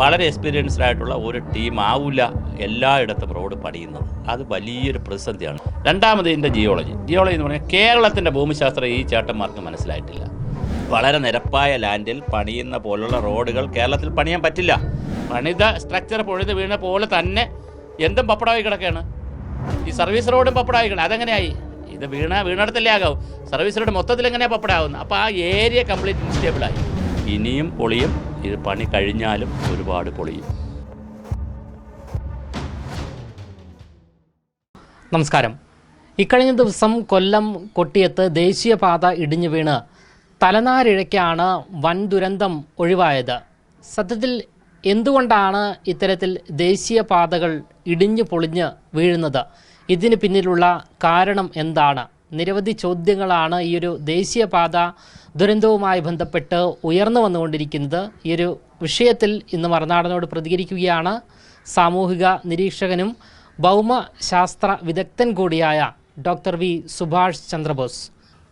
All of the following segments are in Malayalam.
വളരെ എക്സ്പീരിയൻസ്ഡ് ആയിട്ടുള്ള ഒരു ടീം ആവില്ല എല്ലായിടത്തും റോഡ് പണിയുന്നത് അത് വലിയൊരു പ്രതിസന്ധിയാണ്. രണ്ടാമത് ഇതിന്റെ ജിയോളജി ജിയോളജി എന്ന് പറഞ്ഞാൽ കേരളത്തിന്റെ ഭൂമിശാസ്ത്രം ഈ ചേട്ടന്മാർക്ക് മനസ്സിലായിട്ടില്ല. വളരെ നിരപ്പായ ലാൻഡിൽ പണിയുന്ന പോലുള്ള റോഡുകൾ കേരളത്തിൽ പണിയാൻ പറ്റില്ല. പണിത സ്ട്രക്ചർ പൊഴുത് വീണ പോലെ തന്നെ എന്തും പപ്പടമായി കിടക്കുകയാണ്. ഈ സർവീസ് റോഡും പപ്പടമായി കിടക്കുക അതെങ്ങനെയായി? ഇത് വീണ വീണടത്തല്ലേ ആകാവും. സർവീസ് റോഡ് മൊത്തത്തിൽ എങ്ങനെയാണ് പപ്പടാവുന്നത് അപ്പോൾ ആ ഏരിയ കംപ്ലീറ്റ് ഇൻസ്റ്റേബിളായി ഇനിയും പൊളിയും. ഇത് പണി കഴിഞ്ഞാലും ഒരുപാട് പൊളിയും. നമസ്കാരം. ഇക്കഴിഞ്ഞ ദിവസം കൊല്ലം കൊട്ടിയത്ത് ദേശീയപാത ഇടിഞ്ഞു വീണ് തലനാരിഴയ്ക്കാണ് വൻ ദുരന്തം ഒഴിവായത്. സത്യത്തിൽ എന്തുകൊണ്ടാണ് ഇത്തരത്തിൽ ദേശീയപാതകൾ ഇടിഞ്ഞു പൊളിഞ്ഞ് വീഴുന്നത്? ഇതിന് പിന്നിലുള്ള കാരണം എന്താണ്? നിരവധി ചോദ്യങ്ങളാണ് ഈ ഒരു ദേശീയപാത ദുരന്തവുമായി ബന്ധപ്പെട്ട് ഉയർന്നു വന്നുകൊണ്ടിരിക്കുന്നത്. ഈ ഒരു വിഷയത്തിൽ ഇന്ന് മറുനാടനോട് പ്രതികരിക്കുകയാണ് സാമൂഹിക നിരീക്ഷകനും ഭൗമശാസ്ത്ര വിദഗ്ധൻ കൂടിയായ ഡോക്ടർ വി സുഭാഷ് ചന്ദ്രബോസ്.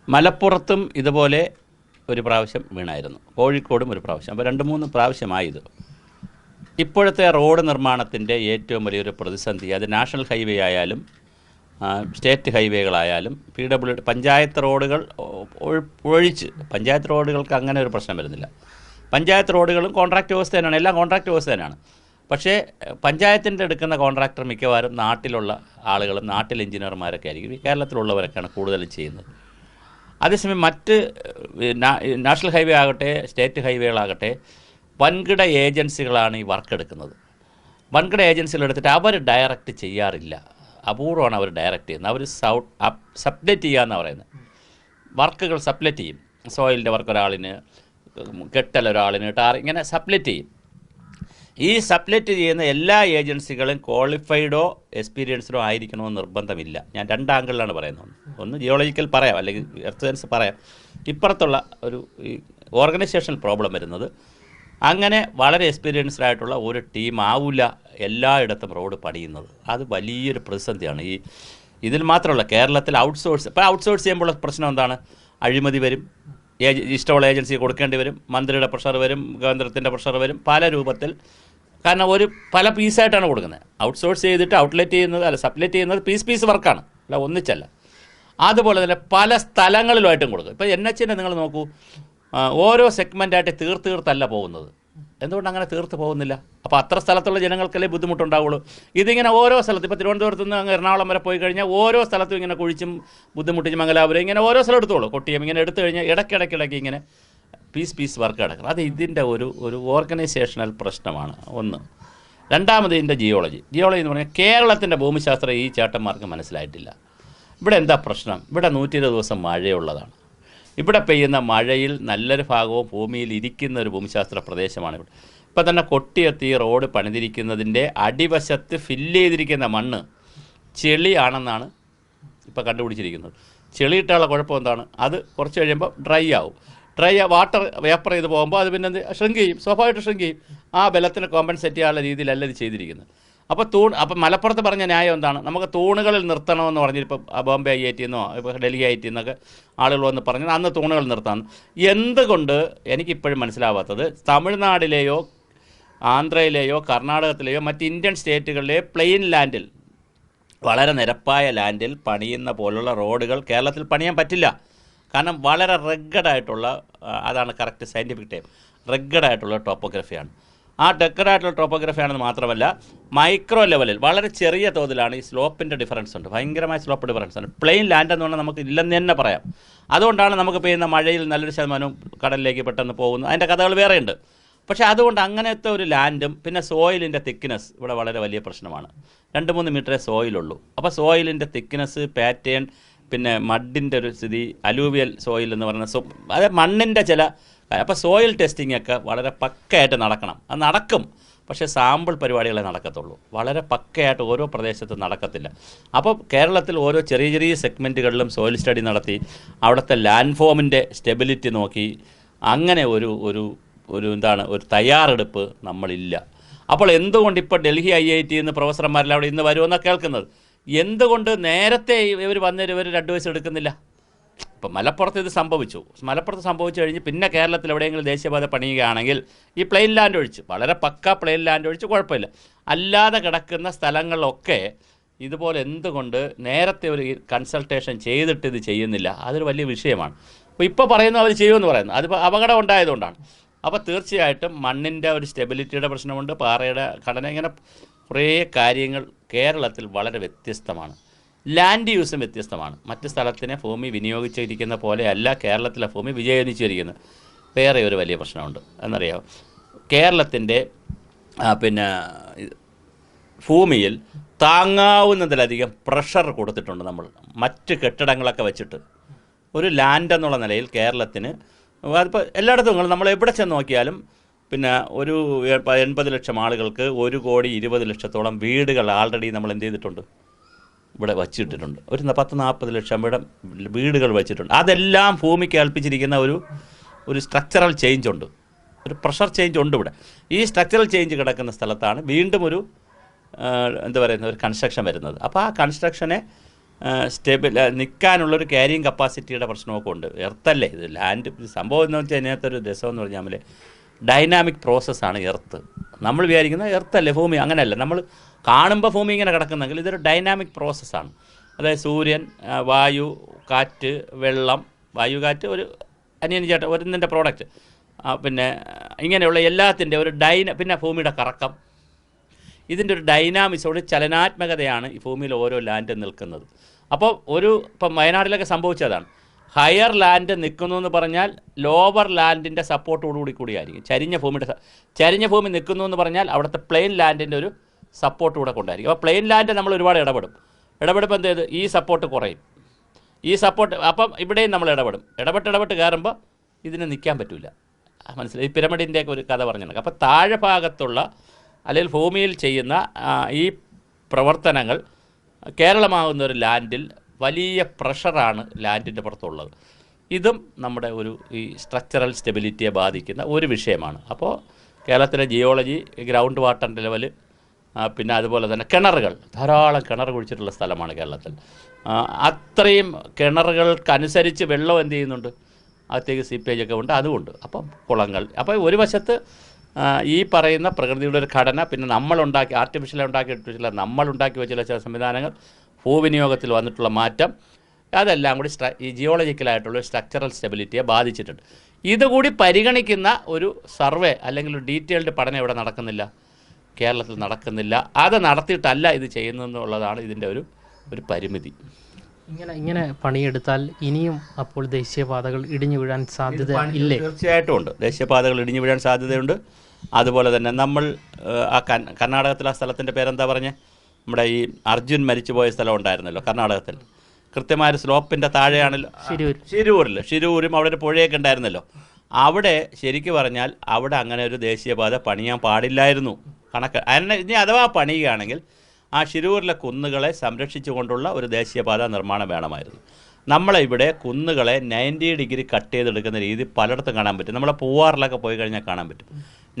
മലപ്പുറത്തും ഇതുപോലെ ഒരു പ്രാവശ്യം വീണായിരുന്നു. കോഴിക്കോടും ഒരു പ്രാവശ്യം. അപ്പോൾ രണ്ട് മൂന്ന് പ്രാവശ്യമായി ഇത്. ഇപ്പോഴത്തെ റോഡ് നിർമ്മാണത്തിന്റെ ഏറ്റവും വലിയൊരു പ്രതിസന്ധി അത് നാഷണൽ ഹൈവേ ആയാലും സ്റ്റേറ്റ് ഹൈവേകളായാലും പി ഡബ്ല്യു പഞ്ചായത്ത് റോഡുകൾ ഒഴിച്ച് പഞ്ചായത്ത് റോഡുകൾക്ക് അങ്ങനെ ഒരു പ്രശ്നം വരുന്നില്ല. പഞ്ചായത്ത് റോഡുകളും കോൺട്രാക്ട് വ്യവസ്ഥ തന്നെയാണ്. എല്ലാം കോൺട്രാക്ട് വ്യവസ്ഥ തന്നെയാണ്. പക്ഷേ പഞ്ചായത്തിന്റെ എടുക്കുന്ന കോൺട്രാക്ടർ മിക്കവാറും നാട്ടിലുള്ള ആളുകളും നാട്ടിലെ എഞ്ചിനീയർമാരൊക്കെ ആയിരിക്കും. കേരളത്തിലുള്ളവരൊക്കെയാണ് കൂടുതലും ചെയ്യുന്നത്. അതേസമയം മറ്റ് നാഷണൽ ഹൈവേ ആകട്ടെ സ്റ്റേറ്റ് ഹൈവേകളാകട്ടെ വൻകിട ഏജൻസികളാണ് ഈ വർക്ക് എടുക്കുന്നത് വൻകിട ഏജൻസികൾ എടുത്തിട്ട് അവർ ഡയറക്റ്റ് ചെയ്യാറില്ല. അപൂർവമാണ് അവർ ഡയറക്റ്റ് ചെയ്യുന്നത്. അവർ സൗട്ട് അപ് സബ്ലെറ്റ് ചെയ്യുക എന്ന് പറയുന്നത്. വർക്കുകൾ സപ്ലറ്റ് ചെയ്യും. സോയിലിന്റെ വർക്ക് ഒരാളിന് കെട്ടൽ ഒരാളിന് ടാർ ഇങ്ങനെ സപ്ലറ്റ് ചെയ്യും. ഈ സപ്ലറ്റ് ചെയ്യുന്ന എല്ലാ ഏജൻസികളും ക്വാളിഫൈഡോ എക്സ്പീരിയൻസ്ഡോ ആയിരിക്കണമെന്ന് നിർബന്ധമില്ല. ഞാൻ രണ്ട് ആംഗിളിലാണ് പറയുന്നത്. ഒന്ന് ജിയോളജിക്കൽ പറയാം അല്ലെങ്കിൽ എർത്ത് സയൻസ് പറയാം. ഇപ്പുറത്തുള്ള ഒരു ഈ ഓർഗനൈസേഷണൽ പ്രോബ്ലം വരുന്നത് അങ്ങനെ വളരെ എക്സ്പീരിയൻസ്ഡ് ആയിട്ടുള്ള ഒരു ടീം ആവില്ല എല്ലായിടത്തും റോഡ് പണിയുന്നത്. അത് വലിയൊരു പ്രതിസന്ധിയാണ്. ഈ ഇതിൽ മാത്രമല്ല കേരളത്തിൽ ഔട്ട്സോഴ്സ് ഇപ്പോൾ ഔട്ട്സോഴ്സ് ചെയ്യുമ്പോൾ പ്രശ്നം എന്താണ്? അഴിമതി വരും. ഏജ് ഇഷ്ടമുള്ള ഏജൻസി കൊടുക്കേണ്ടി വരും. മന്ത്രിയുടെ പ്രഷർ വരും കേന്ദ്രത്തിന്റെ പ്രഷർ വരും. പല രൂപത്തിൽ. കാരണം ഒരു പല പീസായിട്ടാണ് കൊടുക്കുന്നത്. ഔട്ട്സോഴ്സ് ചെയ്തിട്ട് ഔട്ട്ലെറ്റ് ചെയ്യുന്നത് അല്ല സപ്ലെറ്റ് ചെയ്യുന്നത് പീസ് പീസ് വർക്കാണ് അല്ല ഒന്നിച്ചല്ല. അതുപോലെ തന്നെ പല സ്ഥലങ്ങളിലുമായിട്ടും കൊടുക്കും. ഇപ്പോൾ എൻ എച്ചിനെ നിങ്ങൾ നോക്കൂ. ഓരോ സെഗ്മെന്റായിട്ട് തീർത്ത് തീർത്തല്ല പോകുന്നത്. എന്തുകൊണ്ട് അങ്ങനെ തീർത്ത് പോകുന്നില്ല? അപ്പോൾ അത്ര സ്ഥലത്തുള്ള ജനങ്ങൾക്കല്ലേ ബുദ്ധിമുട്ടുണ്ടാവുള്ളൂ? ഇതിങ്ങനെ ഓരോ സ്ഥലത്ത് ഇപ്പോൾ തിരുവനന്തപുരത്ത് നിന്ന് അങ്ങ് എറണാകുളം വരെ പോയി കഴിഞ്ഞാൽ ഓരോ സ്ഥലത്തും ഇങ്ങനെ കുഴിച്ചും ബുദ്ധിമുട്ടിച്ച് മംഗലാപുരം ഇങ്ങനെ ഓരോ സ്ഥലം എടുത്തോളൂ. കൊട്ടിയം ഇങ്ങനെ എടുത്തു കഴിഞ്ഞാൽ ഇടയ്ക്കിടയ്ക്കിടയ്ക്ക് ഇങ്ങനെ പീസ് പീസ് വർക്ക് നടക്കണം. അത് ഇതിന്റെ ഒരു ഒരു ഓർഗനൈസേഷണൽ പ്രശ്നമാണ്. ഒന്ന്. രണ്ടാമത് ഇതിന്റെ ജിയോളജി. ജിയോളജി എന്ന് പറഞ്ഞാൽ കേരളത്തിന്റെ ഭൂമിശാസ്ത്രം ഈ ചേട്ടന്മാർക്ക് മനസ്സിലായിട്ടില്ല. ഇവിടെ എന്താ പ്രശ്നം? ഇവിടെ നൂറ്റി ദിവസം മഴയുള്ളതാണ്. ഇവിടെ പെയ്യുന്ന മഴയിൽ നല്ലൊരു ഭാഗവും ഭൂമിയിൽ ഇരിക്കുന്ന ഒരു ഭൂമിശാസ്ത്ര പ്രദേശമാണ് ഇവിടെ. ഇപ്പം തന്നെ കൊട്ടിയെത്തി റോഡ് പണിതിരിക്കുന്നതിന്റെ അടിവശത്ത് ഫില്ല് ചെയ്തിരിക്കുന്ന മണ്ണ് ചെളിയാണെന്നാണ് ഇപ്പോൾ കണ്ടുപിടിച്ചിരിക്കുന്നത്. ചെളിയിട്ടുള്ള കുഴപ്പം എന്താണ്? അത് കുറച്ച് കഴിയുമ്പോൾ ഡ്രൈ ആവും. ഡ്രൈ വാട്ടർ വേപ്പർ ചെയ്ത് പോകുമ്പോൾ അത് പിന്നെ എന്ത്? ഷ്രിങ്ക് ചെയ്യും. സ്വാഭാവികമായിട്ട് ഷ്രിങ്ക് ചെയ്യും. ആ ബലത്തിന് കോമ്പൻസേറ്റ് ചെയ്യാനുള്ള രീതിയിലല്ല ഇത് ചെയ്തിരിക്കുന്നത്. അപ്പോൾ തൂൺ അപ്പോൾ മലപ്പുറത്ത് പറഞ്ഞ ന്യായം എന്താണ്? നമുക്ക് തൂണുകളിൽ നിർത്തണമെന്ന് പറഞ്ഞിട്ട് ഇപ്പോൾ ബോംബെ ഐ ടി എന്നോ ഇപ്പോൾ ഡൽഹി ഐ ടി എന്നൊക്കെ ആളുകൾ വന്ന് പറഞ്ഞത് അന്ന് തൂണുകൾ നിർത്താം എന്തുകൊണ്ട് എനിക്കിപ്പോഴും മനസ്സിലാവാത്തത് തമിഴ്നാടിലെയോ ആന്ധ്രയിലെയോ കർണാടകത്തിലെയോ മറ്റ് ഇന്ത്യൻ സ്റ്റേറ്റുകളിലെ പ്ലെയിൻ ലാൻഡിൽ വളരെ നിരപ്പായ ലാൻഡിൽ പണിയുന്ന പോലുള്ള റോഡുകൾ കേരളത്തിൽ പണിയാൻ പറ്റില്ല. കാരണം വളരെ റെഗഡായിട്ടുള്ള അതാണ് കറക്റ്റ് സയന്റിഫിക് ടൈം. റെഗഡായിട്ടുള്ള ടോപ്പോഗ്രഫിയാണ്. ആ ഡെക്കഡായിട്ടുള്ള ടോപ്പോഗ്രഫിയാണെന്ന് മാത്രമല്ല മൈക്രോ ലെവലിൽ വളരെ ചെറിയ തോതിലാണ് ഈ സ്ലോപ്പിന്റെ ഡിഫറൻസ് ഉണ്ട്. ഭയങ്കരമായ സ്ലോപ്പ് ഡിഫറൻസ് ഉണ്ട് പ്ലെയിൻ ലാൻഡ് എന്ന് പറഞ്ഞാൽ നമുക്ക് ഇല്ലെന്ന് തന്നെ പറയാം. അതുകൊണ്ടാണ് നമുക്ക് പെയ്യുന്ന മഴയിൽ നല്ലൊരു ശതമാനവും കടലിലേക്ക് പെട്ടെന്ന് പോകുന്നത്. അതിന്റെ കഥകൾ വേറെയുണ്ട്. പക്ഷേ അതുകൊണ്ട് അങ്ങനത്തെ ഒരു ലാൻഡും പിന്നെ സോയിലിന്റെ തിക്നെസ് ഇവിടെ വളരെ വലിയ പ്രശ്നമാണ്. രണ്ട് മൂന്ന് മീറ്ററേ സോയിലുള്ളൂ അപ്പോൾ സോയിലിന്റെ തിക്നെസ് പാറ്റേൺ പിന്നെ മഡിന്റെ ഒരു സ്ഥിതി അലൂവിയൽ സോയിൽ എന്ന് പറയുന്ന സോ അതായത് മണ്ണിന്റെ ചില അപ്പോൾ സോയിൽ ടെസ്റ്റിംഗ് ഒക്കെ വളരെ പക്കയായിട്ട് നടക്കണം. അത് നടക്കും. പക്ഷേ സാമ്പിൾ പരിപാടികളെ നടക്കത്തുള്ളൂ. വളരെ പക്കയായിട്ട് ഓരോ പ്രദേശത്തും നടക്കത്തില്ല. അപ്പോൾ കേരളത്തിൽ ഓരോ ചെറിയ ചെറിയ സെഗ്മെന്റുകളിലും സോയിൽ സ്റ്റഡി നടത്തി അവിടുത്തെ ലാൻഡ് ഫോമിന്റെ സ്റ്റെബിലിറ്റി നോക്കി അങ്ങനെ ഒരു ഒരു ഒരു എന്താണ് ഒരു തയ്യാറെടുപ്പ് നമ്മളില്ല. അപ്പോൾ എന്തുകൊണ്ട് ഇപ്പോൾ ഡൽഹി ഐ ഐ ടി എന്ന് പ്രൊഫസർമാരെല്ലാം അവിടെ ഇന്ന് വരുമെന്നാണ് കേൾക്കുന്നത്? എന്തുകൊണ്ട് നേരത്തെ ഇവർ വന്നൊരു ഇവർ വയസ്സ് എടുക്കുന്നില്ല? ഇപ്പം മലപ്പുറത്ത് ഇത് സംഭവിച്ചു. മലപ്പുറത്ത് സംഭവിച്ചു കഴിഞ്ഞ് പിന്നെ കേരളത്തിൽ എവിടെയെങ്കിലും ദേശീയപാത പണിയുകയാണെങ്കിൽ ഈ പ്ലെയിൻ ലാൻഡ് ഒഴിച്ച് വളരെ പക്ക പ്ലെയിൻ ലാൻഡ് ഒഴിച്ച് കുഴപ്പമില്ല. അല്ലാതെ കിടക്കുന്ന സ്ഥലങ്ങളിലൊക്കെ ഇതുപോലെ എന്തുകൊണ്ട് നേരത്തെ ഒരു കൺസൾട്ടേഷൻ ചെയ്തിട്ട് ഇത് ചെയ്യുന്നില്ല? അതൊരു വലിയ വിഷയമാണ്. അപ്പോൾ ഇപ്പോൾ പറയുന്നു അവർ ചെയ്യുമെന്ന് പറയുന്നു. അതിപ്പോൾ അപകടം ഉണ്ടായതുകൊണ്ടാണ്. അപ്പോൾ തീർച്ചയായിട്ടും മണ്ണിന്റെ ഒരു സ്റ്റെബിലിറ്റിയുടെ പ്രശ്നമുണ്ട് പാറയുടെ ഘടന ഇങ്ങനെ കുറേ കാര്യങ്ങൾ കേരളത്തിൽ വളരെ വ്യത്യസ്തമാണ്. ലാൻഡ് യൂസും വ്യത്യസ്തമാണ്. മറ്റ് സ്ഥലത്തിനെ ഭൂമി വിനിയോഗിച്ചിരിക്കുന്ന പോലെയല്ല കേരളത്തിലെ ഭൂമി വിനിയോഗിച്ചിരിക്കുന്നത് വേറെ ഒരു വലിയ പ്രശ്നമുണ്ട്. എന്നറിയാമോ കേരളത്തിന്റെ പിന്നെ ഭൂമിയിൽ താങ്ങാവുന്നതിലധികം പ്രഷർ കൊടുത്തിട്ടുണ്ട് നമ്മൾ. മറ്റ് കെട്ടിടങ്ങളൊക്കെ വെച്ചിട്ട്. ഒരു ലാൻഡ് എന്നുള്ള നിലയിൽ കേരളത്തിന് അതിപ്പോൾ എല്ലായിടത്തും നിങ്ങൾ നമ്മൾ എവിടെ ചെന്ന് നോക്കിയാലും പിന്നെ ഒരു എൺപത് ലക്ഷം ആളുകൾക്ക് ഒരു കോടി ഇരുപത് ലക്ഷത്തോളം വീടുകൾ ആൾറെഡി നമ്മൾ എന്ത് ചെയ്തിട്ടുണ്ട്. ഇവിടെ വച്ചിട്ടിട്ടുണ്ട്. ഒരു പത്ത് നാൽപ്പത് ലക്ഷം വീടം വീടുകൾ വച്ചിട്ടുണ്ട്. അതെല്ലാം ഭൂമിക്ക് ഏൽപ്പിച്ചിരിക്കുന്ന ഒരു ഒരു സ്ട്രക്ചറൽ ചേഞ്ച് ഉണ്ട്. ഒരു പ്രഷർ ചേഞ്ച് ഉണ്ട് ഇവിടെ. ഈ സ്ട്രക്ചറൽ ചേഞ്ച് കിടക്കുന്ന സ്ഥലത്താണ് വീണ്ടും ഒരു എന്താ പറയുന്ന ഒരു കൺസ്ട്രക്ഷൻ വരുന്നത്. അപ്പോൾ ആ കൺസ്ട്രക്ഷനെ സ്റ്റേബിൾ നിൽക്കാനുള്ളൊരു ക്യാരിങ് കപ്പാസിറ്റിയുടെ പ്രശ്നമൊക്കെ ഉണ്ട്. എർത്തല്ലേ ഇത് ലാൻഡ് സംഭവം എന്ന് വെച്ചാൽ അതിനകത്തൊരു രസമെന്ന് പറഞ്ഞാൽ ഡൈനാമിക് പ്രോസസ്സാണ് എർത്ത്. നമ്മൾ വിചാരിക്കുന്ന എർത്തല്ലേ ഭൂമി അങ്ങനെയല്ല. നമ്മൾ കാണുമ്പോൾ ഭൂമി ഇങ്ങനെ കിടക്കുന്നെങ്കിൽ ഇതൊരു ഡൈനാമിക് പ്രോസസ്സാണ്. അതായത് സൂര്യൻ വായു കാറ്റ് വെള്ളം വായു കാറ്റ് ഒരു അനിയൻ ഒരു ഒരുന്നിന്റെ പ്രോഡക്റ്റ് പിന്നെ ഇങ്ങനെയുള്ള എല്ലാത്തിന്റെ ഒരു ഡൈന പിന്നെ ഭൂമിയുടെ കറക്കം. ഇതിന്റെ ഒരു ഡൈനാമിക്സ് ഒരു ചലനാത്മകതയാണ് ഈ ഭൂമിയിൽ ഓരോ ലാൻഡ് നിൽക്കുന്നത്. അപ്പോൾ ഒരു ഇപ്പം വയനാട്ടിലൊക്കെ സംഭവിച്ചതാണ്. ഹയർ ലാൻഡ് നിൽക്കുന്നു എന്ന് പറഞ്ഞാൽ ലോവർ ലാൻഡിന്റെ സപ്പോർട്ടോടുകൂടി കൂടിയായിരിക്കും. ചരിഞ്ഞ ഭൂമിയുടെ ചരിഞ്ഞ ഭൂമി നിൽക്കുന്നു എന്ന് പറഞ്ഞാൽ അവിടുത്തെ പ്ലെയിൻ ലാൻഡിന്റെ ഒരു സപ്പോർട്ട് കൂടെ കൊണ്ടായിരിക്കും. അപ്പോൾ പ്ലെയിൻ ലാൻഡ് നമ്മൾ ഒരുപാട് ഇടപെടും. ഇടപെടുമ്പോൾ എന്ത് ഈ സപ്പോർട്ട് കുറയും. ഈ സപ്പോർട്ട് അപ്പം ഇവിടെയും നമ്മൾ ഇടപെടും. ഇടപെട്ട് ഇടപെട്ട് കയറുമ്പോൾ ഇതിന് നിൽക്കാൻ പറ്റില്ല മനസ്സിലായി? ഈ പിരമിഡിന്റെയൊക്കെ ഒരു കഥ പറഞ്ഞു അപ്പോൾ താഴെ ഭാഗത്തുള്ള അല്ലെങ്കിൽ ഭൂമിയിൽ ചെയ്യുന്ന ഈ പ്രവർത്തനങ്ങൾ കേരളമാകുന്ന ഒരു ലാൻഡിൽ വലിയ പ്രഷറാണ് ലാൻഡിന്റെ പുറത്തുള്ളത്. ഇതും നമ്മുടെ ഒരു ഈ സ്ട്രക്ചറൽ സ്റ്റെബിലിറ്റിയെ ബാധിക്കുന്ന ഒരു വിഷയമാണ്. അപ്പോൾ കേരളത്തിലെ ജിയോളജി ഗ്രൗണ്ട് വാട്ടറിന്റെ ലെവൽ പിന്നെ അതുപോലെ തന്നെ കിണറുകൾ. ധാരാളം കിണർ കുഴിച്ചിട്ടുള്ള സ്ഥലമാണ് കേരളത്തിൽ. അത്രയും കിണറുകൾക്കനുസരിച്ച് വെള്ളം എന്ത് ചെയ്യുന്നുണ്ട്? അകത്തേക്ക് സീപ്പേജ് ഒക്കെ ഉണ്ട് അതുമുണ്ട് അപ്പം കുളങ്ങൾ. അപ്പോൾ ഒരു വശത്ത് ഈ പറയുന്ന പ്രകൃതിയുടെ ഒരു ഘടന പിന്നെ നമ്മളുണ്ടാക്കി ആർട്ടിഫിഷ്യൽ ഉണ്ടാക്കി നമ്മളുണ്ടാക്കി വെച്ചിട്ടുള്ള ചില സംവിധാനങ്ങൾ ഭൂവിനിയോഗത്തിൽ വന്നിട്ടുള്ള മാറ്റം അതെല്ലാം കൂടി സ്ട്ര ഈ ജിയോളജിക്കലായിട്ടുള്ള സ്ട്രക്ചറൽ സ്റ്റെബിലിറ്റിയെ ബാധിച്ചിട്ടുണ്ട്. ഇതുകൂടി പരിഗണിക്കുന്ന ഒരു സർവേ അല്ലെങ്കിൽ ഒരു ഡീറ്റെയിൽഡ് പഠനം ഇവിടെ നടക്കുന്നില്ല. കേരളത്തിൽ നടക്കുന്നില്ല. അത് നടത്തിയിട്ടല്ല ഇത് ചെയ്യുന്നതെന്നുള്ളതാണ് ഇതിന്റെ ഒരു ഒരു പരിമിതി. ഇങ്ങനെ ഇങ്ങനെ പണിയെടുത്താൽ ഇനിയും അപ്പോൾ ദേശീയപാതകൾ ഇടിഞ്ഞു വീഴാൻ സാധ്യത ഇല്ലേ? തീർച്ചയായിട്ടും ഉണ്ട്. ദേശീയപാതകൾ ഇടിഞ്ഞു വീഴാൻ സാധ്യതയുണ്ട്. അതുപോലെ തന്നെ നമ്മൾ ആ കർണാടകത്തിലെ ആ സ്ഥലത്തിന്റെ പേരെന്താ പറഞ്ഞേ? നമ്മുടെ ഈ അർജുൻ മരിച്ചുപോയ സ്ഥലം ഉണ്ടായിരുന്നല്ലോ കർണാടകത്തിൽ. കൃത്യമായ സ്ലോപ്പിന്റെ സ്ലോപ്പിന്റെ താഴെയാണല്ലോ ശിരൂരിൽ ഷിരൂരും അവിടെ ഒരു പുഴയൊക്കെ ഉണ്ടായിരുന്നല്ലോ. അവിടെ ശരിക്കു പറഞ്ഞാൽ അവിടെ അങ്ങനെ ഒരു ദേശീയപാത പണിയാൻ പാടില്ലായിരുന്നു. കണക്ക്. അതിനെ ഇനി അഥവാ പണിയുകയാണെങ്കിൽ ആ ഷിരൂരിലെ കുന്നുകളെ സംരക്ഷിച്ചുകൊണ്ടുള്ള ഒരു ദേശീയപാത നിർമ്മാണം വേണമായിരുന്നു. നമ്മളെ ഇവിടെ കുന്നുകളെ നയന്റി ഡിഗ്രി കട്ട് ചെയ്തെടുക്കുന്ന രീതി പലയിടത്തും കാണാൻ പറ്റും. നമ്മളെ പൂവാറിലൊക്കെ പോയി കഴിഞ്ഞാൽ കാണാൻ പറ്റും.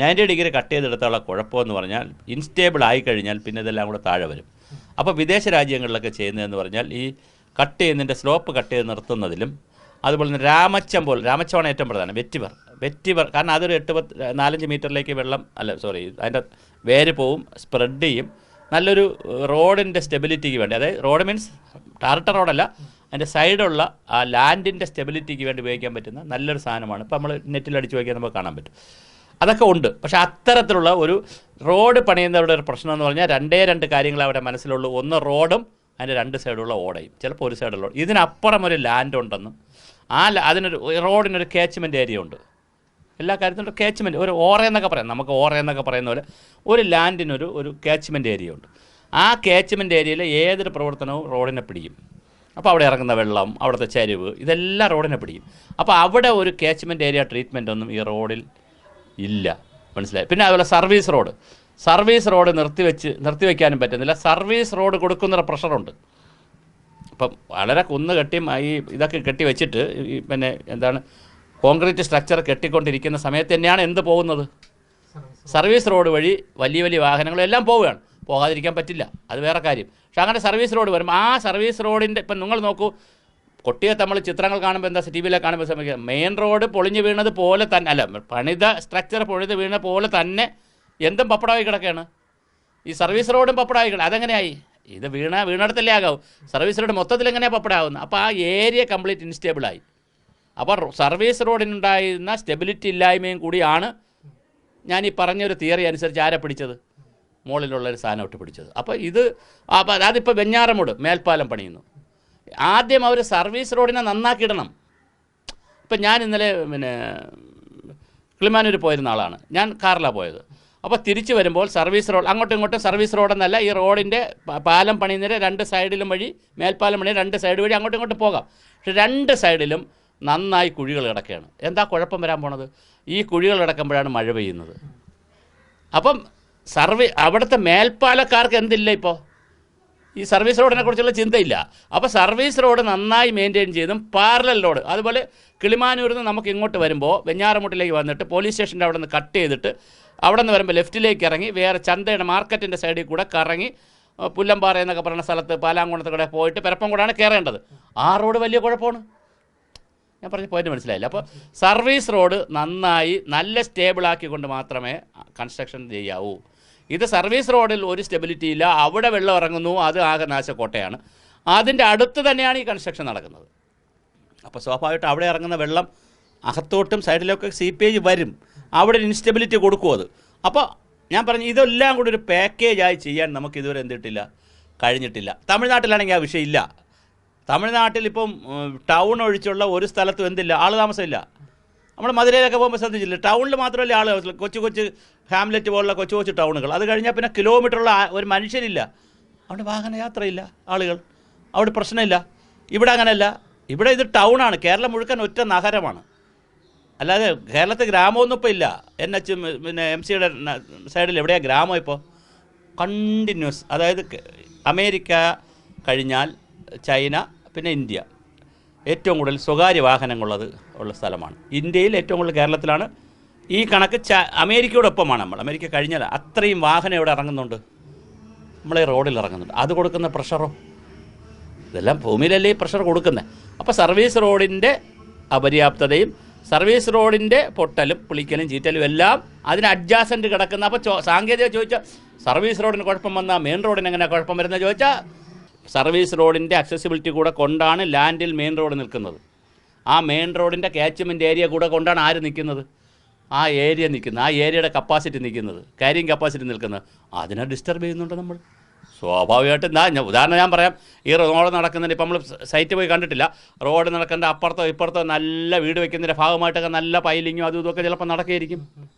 നയന്റി ഡിഗ്രി കട്ട് ചെയ്തെടുത്തുള്ള കുഴപ്പമെന്ന് പറഞ്ഞാൽ ഇൻസ്റ്റേബിൾ ആയി കഴിഞ്ഞാൽ പിന്നെ ഇതെല്ലാം കൂടെ താഴെ വരും. അപ്പോൾ വിദേശ രാജ്യങ്ങളിലൊക്കെ ചെയ്യുന്നതെന്ന് പറഞ്ഞാൽ ഈ കട്ട് ചെയ്യുന്നതിന്റെ സ്ലോപ്പ് കട്ട് ചെയ്ത് നിർത്തുന്നതിലും അതുപോലെ തന്നെ രാമച്ചം പോലെ രാമച്ചമാണ് ഏറ്റവും പ്രധാനം വെറ്റിവർ. വെറ്റിവർ കാരണം അതൊരു എട്ട് പത്ത് നാലഞ്ച് മീറ്ററിലേക്ക് വെള്ളം അല്ല സോറി അതിന്റെ വേര് പോവും സ്പ്രെഡ് ചെയ്യും. നല്ലൊരു റോഡിന്റെ സ്റ്റെബിലിറ്റിക്ക് വേണ്ടി അതായത് റോഡ് മീൻസ് ടാർട്ട റോഡല്ല അതിന്റെ സൈഡുള്ള ആ ലാൻഡിന്റെ സ്റ്റെബിലിറ്റിക്ക് വേണ്ടി ഉപയോഗിക്കാൻ പറ്റുന്ന നല്ലൊരു സാധനമാണ്. ഇപ്പോൾ നമ്മൾ നെറ്റിൽ അടിച്ച് നോക്കിയാൽ നമുക്ക് കാണാൻ പറ്റും. അതൊക്കെ ഉണ്ട്. പക്ഷേ അത്തരത്തിലുള്ള ഒരു റോഡ് പണിയുന്നവരുടെ ഒരു പ്രശ്നം എന്ന് പറഞ്ഞാൽ രണ്ടേ രണ്ട് കാര്യങ്ങൾ അവരുടെ മനസ്സിലുള്ളൂ. ഒന്ന് റോഡും അതിന്റെ രണ്ട് സൈഡുള്ള ഓടയും. ചിലപ്പോൾ ഒരു സൈഡുള്ള ഇതിനപ്പുറം ഒരു ലാൻഡ് ഉണ്ടെന്നും ആ അതിനൊരു റോഡിനൊരു കാച്ച്മെന്റ് ഏരിയ ഉണ്ട്. എല്ലാ കാര്യത്തിനും ഒരു കാച്ച്മെന്റ് ഒരു ഓറ എന്നൊക്കെ പറയാം. നമുക്ക് ഓറ എന്നൊക്കെ പറയുന്ന പോലെ ഒരു ലാൻഡിനൊരു ഒരു കാച്ച്മെന്റ് ഏരിയ ഉണ്ട്. ആ കാച്ച്മെന്റ് ഏരിയയിൽ ഏതൊരു പ്രവർത്തനവും റോഡിനെ പിടിക്കും. അപ്പോൾ അവിടെ ഇറങ്ങുന്ന വെള്ളം അവിടുത്തെ ചരിവ് ഇതെല്ലാം റോഡിനെ പിടിക്കും. അപ്പോൾ അവിടെ ഒരു കാച്ച്മെന്റ് ഏരിയ ട്രീറ്റ്മെന്റ് ഒന്നും ഈ റോഡിൽ ഇല്ല. മനസ്സിലായി? പിന്നെ അതുപോലെ സർവീസ് റോഡ്. സർവീസ് റോഡ് നിർത്തിവെച്ച് നിർത്തിവെക്കാനും പറ്റുന്നില്ല. സർവീസ് റോഡ് കൊടുക്കുന്നൊരു പ്രഷറുണ്ട്. ഇപ്പം വളരെ കുന്ന് കെട്ടി ഈ ഇതൊക്കെ കെട്ടി വെച്ചിട്ട് ഈ പിന്നെ എന്താണ് കോൺക്രീറ്റ് സ്ട്രക്ചർ കെട്ടിക്കൊണ്ടിരിക്കുന്ന സമയത്ത് തന്നെയാണ് എന്ത് പോകുന്നത്? സർവീസ് റോഡ് വഴി വലിയ വലിയ വാഹനങ്ങളെല്ലാം പോവുകയാണ്. പോകാതിരിക്കാൻ പറ്റില്ല. അത് വേറെ കാര്യം. പക്ഷെ അങ്ങനെ സർവീസ് റോഡ് വരും ആ സർവീസ് റോഡിന്റെ ഇപ്പം നിങ്ങൾ നോക്കൂ കൊട്ടിയത്ത് നമ്മൾ ചിത്രങ്ങൾ കാണുമ്പോൾ എന്താ ടി വിയിലെ കാണുമ്പോൾ സമയം മെയിൻ റോഡ് പൊളിഞ്ഞു വീണത് പോലെ തന്നെ അല്ല പണിത സ്ട്രക്ചർ പൊഴിഞ്ഞ് വീണ പോലെ തന്നെ എന്തും പപ്പടമായി കിടക്കുകയാണ്. ഈ സർവീസ് റോഡും പപ്പടമായി കിടക്കുക അതെങ്ങനെയായി? ഇത് വീണ വീണടത്തല്ലേ ആകാവും. സർവീസ് റോഡ് മൊത്തത്തിൽ എങ്ങനെയാണ് പപ്പടാവുന്നത്? അപ്പോൾ ആ ഏരിയ കംപ്ലീറ്റ് ഇൻസ്റ്റേബിളായി അപ്പോൾ സർവീസ് റോഡിനുണ്ടായിരുന്ന സ്റ്റെബിലിറ്റി ഇല്ലായ്മയും കൂടിയാണ് ഞാൻ ഈ പറഞ്ഞൊരു തിയറി അനുസരിച്ച് ആരെ പിടിച്ചത്? മുകളിലുള്ള ഒരു സാധനം ഇട്ട് പിടിച്ചത്. അപ്പോൾ ഇത് അപ്പോൾ അതിപ്പോൾ വെഞ്ഞാറമൂട് മേൽപ്പാലം പണിയുന്നു. ആദ്യം അവർ സർവീസ് റോഡിനെ നന്നാക്കിയിടണം. ഇപ്പം ഞാൻ ഇന്നലെ പിന്നെ കിളിമാനൂർ പോയിരുന്ന ആളാണ്. ഞാൻ കാറിലാണ് പോയത്. അപ്പോൾ തിരിച്ചു വരുമ്പോൾ സർവീസ് റോഡ് അങ്ങോട്ടും ഇങ്ങോട്ടും സർവീസ് റോഡെന്നല്ല ഈ റോഡിന്റെ പാലം പണിയുന്നതിന് രണ്ട് സൈഡിലും വഴി മേൽപ്പാലം പണി രണ്ട് സൈഡ് വഴി അങ്ങോട്ടും ഇങ്ങോട്ടും പോകാം. പക്ഷെ രണ്ട് സൈഡിലും നന്നായി കുഴികൾ കിടക്കുകയാണ്. എന്താ കുഴപ്പം വരാൻ പോണത്? ഈ കുഴികൾ കിടക്കുമ്പോഴാണ് മഴ പെയ്യുന്നത്. അപ്പം സർവീ അവിടുത്തെ മേൽപ്പാലക്കാർക്ക് എന്തില്ല ഇപ്പോൾ ഈ സർവീസ് റോഡിനെ കുറിച്ചുള്ള ചിന്തയില്ല. അപ്പോൾ സർവീസ് റോഡ് നന്നായി മെയിന്റെയിൻ ചെയ്തും പാരലൽ റോഡ് അതുപോലെ കിളിമാനൂരിൽ നിന്ന് നമുക്ക് ഇങ്ങോട്ട് വരുമ്പോൾ വെഞ്ഞാറമുട്ടിലേക്ക് വന്നിട്ട് പോലീസ് സ്റ്റേഷന്റെ അവിടെ നിന്ന് കട്ട് ചെയ്തിട്ട് അവിടെ നിന്ന് വരുമ്പോൾ ലെഫ്റ്റിലേക്ക് ഇറങ്ങി വേറെ ചന്തയുടെ മാർക്കറ്റിന്റെ സൈഡിൽ കൂടെ കറങ്ങി പുല്ലമ്പാറ എന്നൊക്കെ പറയുന്ന സ്ഥലത്ത് പാലാങ്കുണത്ത് കൂടെ പോയിട്ട് പെരപ്പംകൂടാണ് കയറേണ്ടത് ആ റോഡ് വലിയ കുഴപ്പമാണ്. ഞാൻ പറഞ്ഞ പോയിന്റ് മനസ്സിലായില്ല. അപ്പോൾ സർവീസ് റോഡ് നന്നായി നല്ല സ്റ്റേബിളാക്കിക്കൊണ്ട് മാത്രമേ കൺസ്ട്രക്ഷൻ ചെയ്യാവൂ. ഇത് സർവീസ് റോഡിൽ ഒരു സ്റ്റെബിലിറ്റി ഇല്ല. അവിടെ വെള്ളം ഇറങ്ങുന്നു. അത് ആകെ നാശക്കോട്ടയാണ്. അതിന്റെ അടുത്ത് തന്നെയാണ് ഈ കൺസ്ട്രക്ഷൻ നടക്കുന്നത്. അപ്പോൾ സ്വാഭാവികമായിട്ട് അവിടെ ഇറങ്ങുന്ന വെള്ളം അകത്തോട്ടും സൈഡിലൊക്കെ സീപ്പേജ് വരും. അവിടെ ഒരു ഇൻസ്റ്റബിലിറ്റി കൊടുക്കും അത്. അപ്പോൾ ഞാൻ പറഞ്ഞു ഇതെല്ലാം കൂടി ഒരു പാക്കേജായി ചെയ്യാൻ നമുക്ക് ഇതുവരെ എന്തിട്ടില്ല കഴിഞ്ഞിട്ടില്ല. തമിഴ്നാട്ടിലാണെങ്കിൽ ആ വിഷയമില്ല തമിഴ്നാട്ടിൽ ഇപ്പം ടൗൺ ഒഴിച്ചുള്ള ഒരു സ്ഥലത്തും എന്തില്ല? ആൾ താമസമില്ല. നമ്മൾ മധുരയിലൊക്കെ പോകുമ്പോൾ ശ്രദ്ധിച്ചില്ല? ടൗണിൽ മാത്രമല്ല ആൾ കൊച്ചു കൊച്ചു ഹാംലെറ്റ് പോലുള്ള കൊച്ചു കൊച്ചു ടൗണുകൾ. അത് കഴിഞ്ഞാൽ പിന്നെ കിലോമീറ്ററുള്ള ഒരു മനുഷ്യരില്ല അവിടെ വാഹനയാത്രയില്ല ആളുകൾ. അവിടെ പ്രശ്നമില്ല. ഇവിടെ അങ്ങനെയല്ല. ഇവിടെ ഇത് ടൗണാണ്. കേരളം മുഴുക്കൻ ഒറ്റ നഗരമാണ്. അല്ലാതെ കേരളത്തിൽ ഗ്രാമമൊന്നും ഇപ്പോൾ ഇല്ല. എൻ എച്ച് പിന്നെ എം സിയുടെ സൈഡിൽ എവിടെയാണ് ഗ്രാമം ഇപ്പോൾ കണ്ടിന്യൂസ്. അതായത് അമേരിക്ക കഴിഞ്ഞാൽ ചൈന പിന്നെ ഇന്ത്യ. ഏറ്റവും കൂടുതൽ സ്വകാര്യ വാഹനങ്ങളുള്ളത് ഉള്ള സ്ഥലമാണ്. ഇന്ത്യയിൽ ഏറ്റവും കൂടുതൽ കേരളത്തിലാണ്. ഈ കണക്ക് ച അമേരിക്കയോടൊപ്പമാണ് നമ്മൾ. അമേരിക്ക കഴിഞ്ഞാൽ അത്രയും വാഹനം ഇവിടെ ഇറങ്ങുന്നുണ്ട്? നമ്മളെ റോഡിൽ ഇറങ്ങുന്നുണ്ട്. അത് കൊടുക്കുന്ന പ്രഷറോ? ഇതെല്ലാം ഭൂമിയിലല്ലേ പ്രഷർ കൊടുക്കുന്നത് അപ്പോൾ സർവീസ് റോഡിന്റെ അപര്യാപ്തതയും സർവീസ് റോഡിന്റെ പൊട്ടലും പുളിക്കലും ചീറ്റലും എല്ലാം അതിന് അഡ്ജാസന്റ് കിടക്കുന്ന അപ്പോൾ സാങ്കേതിക ചോദിച്ചാൽ സർവീസ് റോഡിന് കുഴപ്പം വന്നാൽ മെയിൻ റോഡിന് എങ്ങനെ കുഴപ്പം വരുന്നത് ചോദിച്ചാൽ സർവീസ് റോഡിന്റെ അക്സസിബിലിറ്റി കൂടെ കൊണ്ടാണ് ലാൻഡിൽ മെയിൻ റോഡ് നിൽക്കുന്നത്. ആ മെയിൻ റോഡിന്റെ കാച്ച്മെന്റ് ഏരിയ കൂടെ കൊണ്ടാണ് ആര് നിൽക്കുന്നത്? ആ ഏരിയ നിൽക്കുന്നത്. ആ ഏരിയയുടെ കപ്പാസിറ്റി നിൽക്കുന്നത്. കാരിങ് കപ്പാസിറ്റി നിൽക്കുന്നത്. അതിനെ ഡിസ്റ്റർബ് ചെയ്യുന്നുണ്ട് നമ്മൾ. സ്വാഭാവികമായിട്ടും ഞാൻ- ഉദാഹരണം ഞാൻ പറയാം. ഈ റോഡ് നടക്കുന്നതിന് ഇപ്പം നമ്മൾ സൈറ്റ് പോയി കണ്ടിട്ടില്ല. റോഡ് നടക്കേണ്ട അപ്പുറത്തോ ഇപ്പുറത്തോ നല്ല വീട് വയ്ക്കുന്നതിന്റെ ഭാഗമായിട്ടൊക്കെ നല്ല പൈലിങ്ങും അതും ഇതൊക്കെ ചിലപ്പോൾ നടക്കുകയായിരിക്കും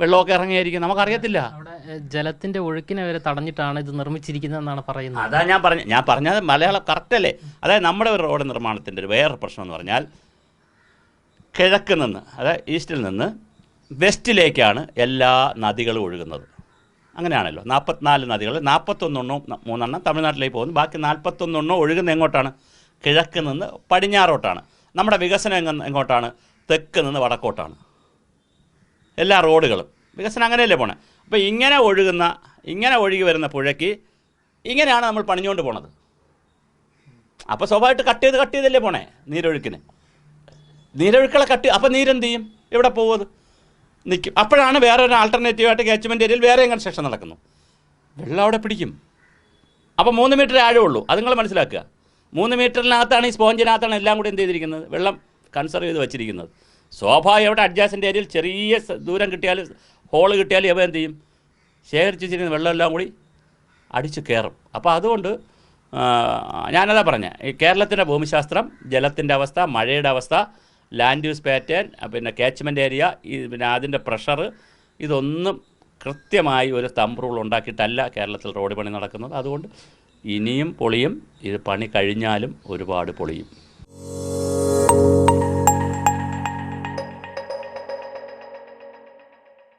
വെള്ളമൊക്കെ ഇറങ്ങിയായിരിക്കും. നമുക്കറിയത്തില്ല. ജലത്തിന്റെ ഒഴുക്കിനെ വരെ തടഞ്ഞിട്ടാണ് ഇത് നിർമ്മിച്ചിരിക്കുന്നത് എന്നാണ് പറയുന്നത്. അതാ ഞാൻ പറഞ്ഞ ഞാൻ പറഞ്ഞത് മലയാളം കറക്റ്റ് അല്ലേ? അതായത് നമ്മുടെ ഒരു റോഡ് നിർമ്മാണത്തിന്റെ ഒരു വേറൊരു പ്രശ്നം എന്ന് പറഞ്ഞാൽ കിഴക്ക് നിന്ന് അതായത് ഈസ്റ്റിൽ നിന്ന് വെസ്റ്റിലേക്കാണ് എല്ലാ നദികളും ഒഴുകുന്നത്. അങ്ങനെയാണല്ലോ. നാൽപ്പത്തിനാല് നദികൾ നാൽപ്പത്തൊന്നെണ്ണവും ന- മൂന്നെണ്ണം തമിഴ്നാട്ടിലേക്ക് പോകുന്നു. ബാക്കി നാൽപ്പത്തൊന്നെണ്ണം ഒഴുകുന്ന എങ്ങോട്ടാണ്? കിഴക്ക് നിന്ന് പടിഞ്ഞാറോട്ടാണ്. നമ്മുടെ വികസനം എങ്ങ എങ്ങോട്ടാണ്? തെക്ക് നിന്ന് വടക്കോട്ടാണ്. എല്ലാ റോഡുകളും. വികസനം അങ്ങനെയല്ലേ പോണേ? അപ്പോൾ ഇങ്ങനെ ഒഴുകുന്ന ഇങ്ങനെ ഒഴുകി വരുന്ന പുഴയ്ക്ക് ഇങ്ങനെയാണ് നമ്മൾ പണിഞ്ഞുകൊണ്ട് പോണത്. അപ്പോൾ സ്വാഭാവികമായിട്ട് കട്ട് ചെയ്ത് കട്ട് ചെയ്തല്ലേ പോണേ? നീരൊഴുക്കിന്. നീരൊഴുക്കളെ കട്ട് അപ്പോൾ നീരെന്ത് ചെയ്യും ഇവിടെ പോകുന്നത് നിൽക്കും അപ്പോഴാണ് വേറെ ഒരു ആൾട്ടർനേറ്റീവായിട്ട് കാച്ച്മെന്റ് ഏരിയയിൽ വേറെ വേറെയും സെക്ഷൻ നടക്കുന്നു. വെള്ളം അവിടെ പിടിക്കും. അപ്പോൾ മൂന്ന് മീറ്റർ ആഴമുള്ളൂ അത് നിങ്ങൾ മനസ്സിലാക്കുക. മൂന്ന് മീറ്ററിനകത്താണ് ഈ സ്പോഞ്ചിനകത്താണ് എല്ലാം കൂടി എന്ത് ചെയ്തിരിക്കുന്നത്? വെള്ളം കൺസർവ് ചെയ്ത് വെച്ചിരിക്കുന്നത്. സ്വാഭാവികമായിട്ട് അഡ്ജാസന്റ് ഏരിയയിൽ ചെറിയ ദൂരം കിട്ടിയാൽ ഹോൾ കിട്ടിയാൽ ഇവ എന്ത് ചെയ്യും? ശേഖരിച്ചിരിക്കുന്ന വെള്ളമെല്ലാം കൂടി അടിച്ചു കയറും. അപ്പോൾ അതുകൊണ്ട് ഞാനതാ പറഞ്ഞ ഈ കേരളത്തിന്റെ ഭൂമിശാസ്ത്രം ജലത്തിന്റെ അവസ്ഥ മഴയുടെ അവസ്ഥ ലാൻഡ് യൂസ് പാറ്റേൺ പിന്നെ കാച്ച്മെന്റ് ഏരിയ ഈ പിന്നെ അതിന്റെ പ്രഷർ ഇതൊന്നും കൃത്യമായി ഒരു തമ്പ് റൂൾ ഉണ്ടാക്കിയിട്ടല്ല കേരളത്തിൽ റോഡ് പണി നടക്കുന്നത്. അതുകൊണ്ട് ഇനിയും പൊളിയും ഇത് പണി കഴിഞ്ഞാലും ഒരുപാട് പൊളിയും.